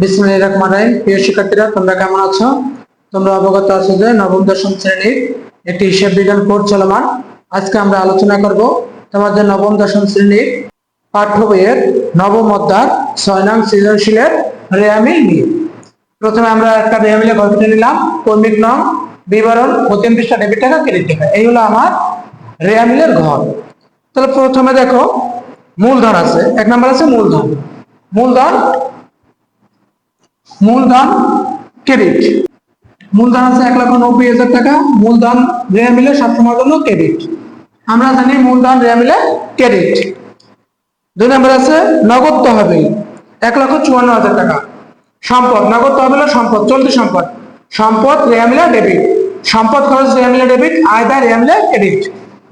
বিসমিল্লাহির রহমানির রহিম। প্রিয় তোমরা কেমন আছো? তোমরা অবগত যে নবম, দশম শ্রেণির একটি চলমান। আজকে আমরা আলোচনা নবম, দশম শ্রেণির পাঠ্য বইয়ের নবম ছয় সৃজনশীলের প্রথমে আমরা একটা রেয়ামিলের গল্পটা নিলাম। কর্মিক বিবরণ প্রতিম পৃষ্ঠা, ডেবিট টাকা, ক্রেডিট টাকা। এই হলো আমার রেয়ামিলের ঘর। তাহলে প্রথমে দেখো, মূলধন আছে। এক নম্বর আছে মূলধন। মূলধন মূলধন ক্রেডিট। মূলধন আছে এক লক্ষ নব্বই হাজার টাকা। মূলধন রেয়া মিলে সবসময়ের জন্য ক্রেডিট। আমরা জানি মূলধন রেয়া মিলে ক্রেডিট। দুই নম্বর আছে নগদ তহবিল। এক লক্ষ চুয়ান্ন হাজার টাকা। সম্পদ, নগদ তহবিল সম্পদ, চলতি সম্পদ। সম্পদ রেয়া মিলে ডেবিট। সম্পদ খরচ রেয়া মিলে ডেবিট, আয়দায় রেয়া মিলে ক্রেডিট।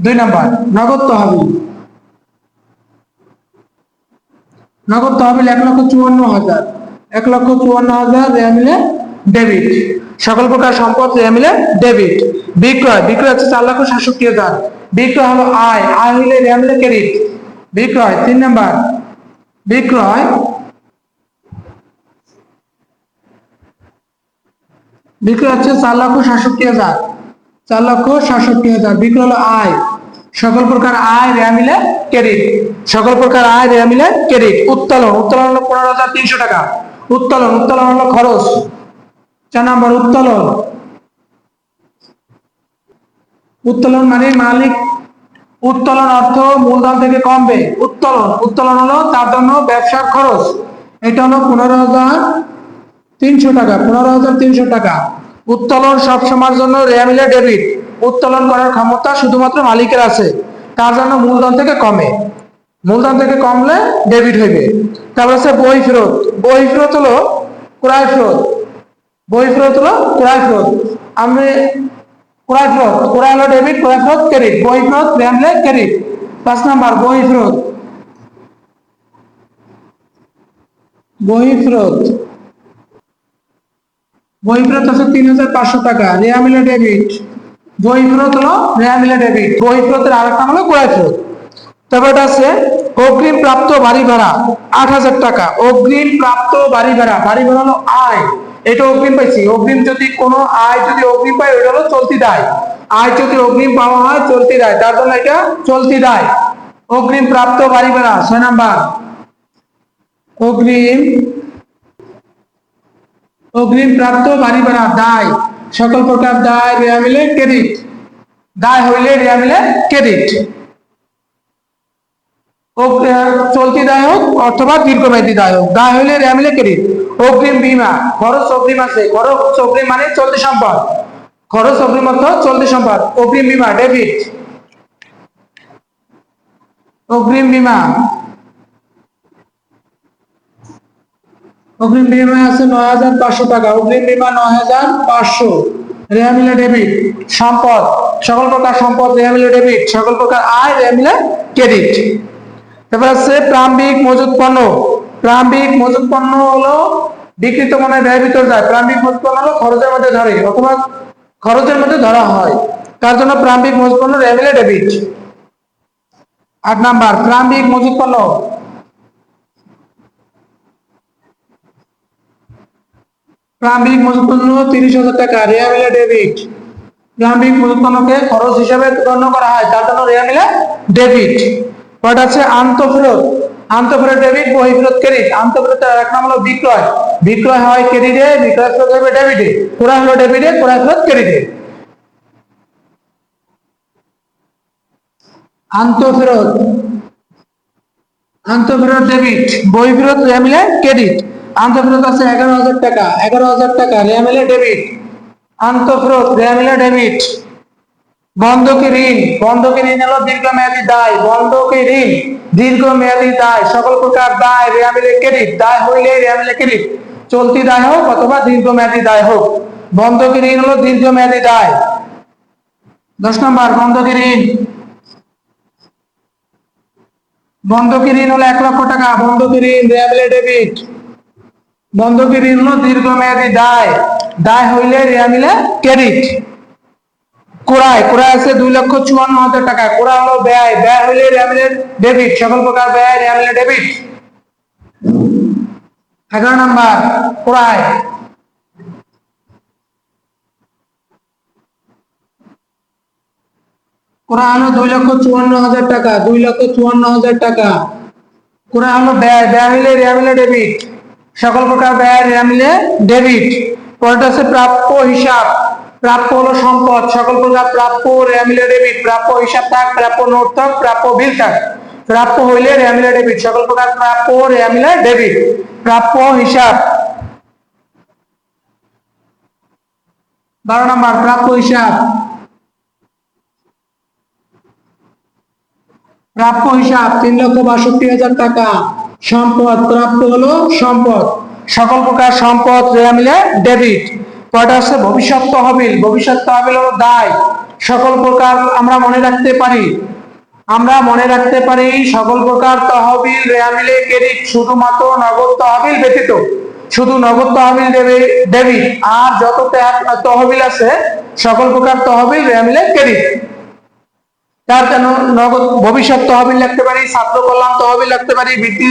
দুই নম্বর, নগদ তহবিল। নগদ তহবিল এক লক্ষ চুয়ান্ন হাজার। এক লক্ষ চুয়ান্ন হাজার মিলে ডেবিট সকল প্রকার সম্পদ রেয়া মিলে ডেবিট বিক্রয় বিক্রয় হচ্ছে চার লক্ষ সাতষট্টি হাজার। বিক্রয় হলো আয় আয় হইলে রেয়া মিলে ক্রেডিট। বিক্রয়, তিন নাম্বার। বিক্রয় বিক্রয় হচ্ছে চার লক্ষ সাতষট্টি হাজার। চার লক্ষ সাতষট্টি হাজার। বিক্রয় হলো আয়। সকল প্রকার আয় রেয়া মিলে ক্রেডিট। সকল প্রকার আয় রেয়া মিলে ক্রেডিট। উত্তোলন উত্তোলন হলো পনেরো হাজার তিনশো টাকা। উত্তোলন উত্তোলন হলো খরচ। চার নম্বর, উত্তোলন। উত্তোলন মানে মালিক, উত্তোলন অর্থ মূলধন থেকে কমবে। উত্তোলন উত্তোলন হলো তার জন্য ব্যবসার খরচ। এটা হলো পনেরো হাজার তিনশো টাকা, পনেরো হাজার তিনশো টাকা। উত্তোলন সব সময়ের জন্য রেয়া মিলে ডেবিট উত্তোলন করার ক্ষমতা শুধুমাত্র মালিকের আছে। তার জন্য মূলধন থেকে কমে। মূলধন থেকে কমলে ডেবিট হইবে। তারপর আছে বই ফেরত। বই ফেরত হলো ক্রয় ফেরত। বই ফেরত হলো ক্রয় ফেরত। আমি ক্রয় ফেরত, ক্রয় হলো ডেবিট ক্রয় ফেরত ক্রেডিট বই ফেরত মিলে ক্রেডিট পাঁচ নাম্বার, বই ফেরত। বই ফেরত। বই ফেরত আছে তিন হাজার পাঁচশো টাকা। রেয়া মিলে ডেবিট বই ফেরত হলো রেয়া মিলে ডেবিট বই ফেরতের আর একটা হলো ক্রয় ফেরত। তারপর আছে, অগ্রিম প্রাপ্ত বাড়ি ভাড়া আট হাজার টাকা। অগ্রিম প্রাপ্ত বাড়ি ভাড়া বাড়ি ভাড়া হলো আয়। এটা অগ্রিম পাইছি। অগ্রিম যদি কোনো আয় যদি অগ্রিম পাই ওটা হলো চলতি দায়। আয় যদি অগ্রিম পাওয়া হয়, চলতি দায়। তার জন্য এটা চলতি দায়। অগ্রিম প্রাপ্ত বাড়ি ভাড়া, ছয় নাম্বার। অগ্রিম অগ্রিম প্রাপ্ত বাড়ি ভাড়া, দায়। সকল প্রকার দায় রেয়া মিলে ক্রেডিট। দায় হইলে রেয়া মিলে ক্রেডিট। চলতি দায় হোক অথবা দীর্ঘমেয়াদী দায় হোক দায় হইলে রেয়া মিলে ক্রেডিট অগ্রিম বীমা। খরচ অগ্রিম আছে। খরচ অগ্রিম মানে চলতি সম্পদ। খরচ অগ্রিম অর্থ চলতি সম্পদ। অগ্রিম বীমা ডেবিট অগ্রিম বীমা। অগ্রিম বিমা আছে নয় হাজার পাঁচশো টাকা। অগ্রিম বিমা নয় হাজার পাঁচশো। রেহামিলে ডেবিট সম্পদ। সকল প্রকার সম্পদ রেয়া ডেবিট সকল প্রকার আয় রেয়া ক্রেডিট এবার আছে প্রাম্বিক মজুত পণ্য। প্রাম্বিক মজুত পণ্য হলো বিকৃত মনে ব্যয় ভিতর যায়। প্রাম্বিক মজুত পণ্য হলো খরচের মধ্যে ধরে, অথবা খরচের মধ্যে ধরা হয়। তার জন্য প্রাম্বিক মজুত পণ্য রেয়া মিলে ডেবিট। আট নাম্বার প্রাম্বিক মজুত পণ্য। প্রাম্বিক মজুত পণ্য তিরিশ হাজার টাকা রেয়া মিলে ডেবিট। প্রাম্বিক মজুত পণ্যকে খরচ হিসাবে গণ্য করা হয়, তার জন্য রেয়া মিলে ডেবিট। পর আছে আন্তঃফেরত। আন্তঃফেরত ডেবিট বহিঃফেরত ক্রেডিট আন্তঃফেরত এক নাম হলো বিক্রয়। বিক্রয় হয় ক্রেডিটে বিক্রয় ফেরত হবে ডেবিটে ক্রয় হলো ডেবিটে ক্রয় ফেরত ক্রেডিটে আন্তঃফেরত। আন্তঃফেরত ডেবিট বই ফেরত রেয়া মিলে ক্রেডিট আন্তঃফেরত আছে এগারো হাজার টাকা। এগারো হাজার টাকা রেয়া মিলে ডেবিট আন্তঃফেরত রেয়া মিলে ডেবিট বন্ধকি ঋণ বন্ধকি ঋণ হলো দীর্ঘমেয়াদী দায়, বন্ধকি ঋণ, দীর্ঘমেয়াদী দায়। সকল প্রকার দায় রেয়া মিলে ক্রেডিট, দায় হইলে রেয়া মিলে ক্রেডিট। চলতি দায় হোক অথবা দীর্ঘমেয়াদী দায় হোক। বন্ধকি ঋণ হলো দীর্ঘমেয়াদী দায়। দশ নম্বর, বন্ধকি ঋণ। বন্ধকি ঋণ হলো এক লক্ষ টাকা, বন্ধকি ঋণ রেয়া মিলে ডেবিট। বন্ধকি ঋণ হলো দীর্ঘমেয়াদী দায়। দায় হইলে রেয়া মিলে ক্রেডিট। কোরায় কোরায় আছে দুই লক্ষ চুয়ান্ন হাজার টাকা। কোরা হলো ব্যয় ব্যয় হইলে রেয়া মিলে ডেবিট সকল প্রকার ব্যয় রেয়া মিলে ডেবিট এগারো নাম্বার ক্রয় ক্রয় হলো দুই লক্ষ চুয়ান্ন হাজার টাকা, দুই লক্ষ চুয়ান্ন হাজার টাকা। ক্রয় হলো ব্যয় ব্যয় হলে রেয়া মিলে ডেবিট সকল প্রকার ব্যয় রেয়া মিলে ডেবিট পরেরটা হচ্ছে প্রাপ্য হিসাব। প্রাপ্য হলো সম্পদ। সকল প্রকার প্রাপ্য ডেবিট। প্রাপ্য হিসাব থাক, প্রাপ্য নোট থাক, প্রাপ্য বিল থাক। প্রাপ্য হইলে ডেবিট। সকল প্রকার প্রাপ্য ডেবিট। প্রাপ্য হিসাব। বারো নম্বর, প্রাপ্য হিসাব। প্রাপ্য হিসাব, তিন লক্ষ বাষট্টি হাজার টাকা। সম্পদ, প্রাপ্য হলো সম্পদ। সকল প্রকার সম্পদ রেয়া মিলে ডেবিট। কয়টা হচ্ছে ভবিষ্যৎ তহবিল ভবিষ্যৎ তহবিল হলো দায়। সকল প্রকার আমরা মনে রাখতে পারি। আমরা মনে রাখতে পারি, সকল প্রকার তহবিল রেয়া মিলে ক্রেডিট শুধুমাত্র নগদ তহবিল ব্যতীত। শুধু নগদ তহবিল দেবে ডেবিট আর যত তহবিল আছে, সকল প্রকার তহবিল রেয়া মিলে ক্রেডিট তার জন্য নগদ, ভবিষ্যৎ তহবিল রাখতে পারি, ছাত্র কল্যাণ তহবিল রাখতে পারি, বৃত্তি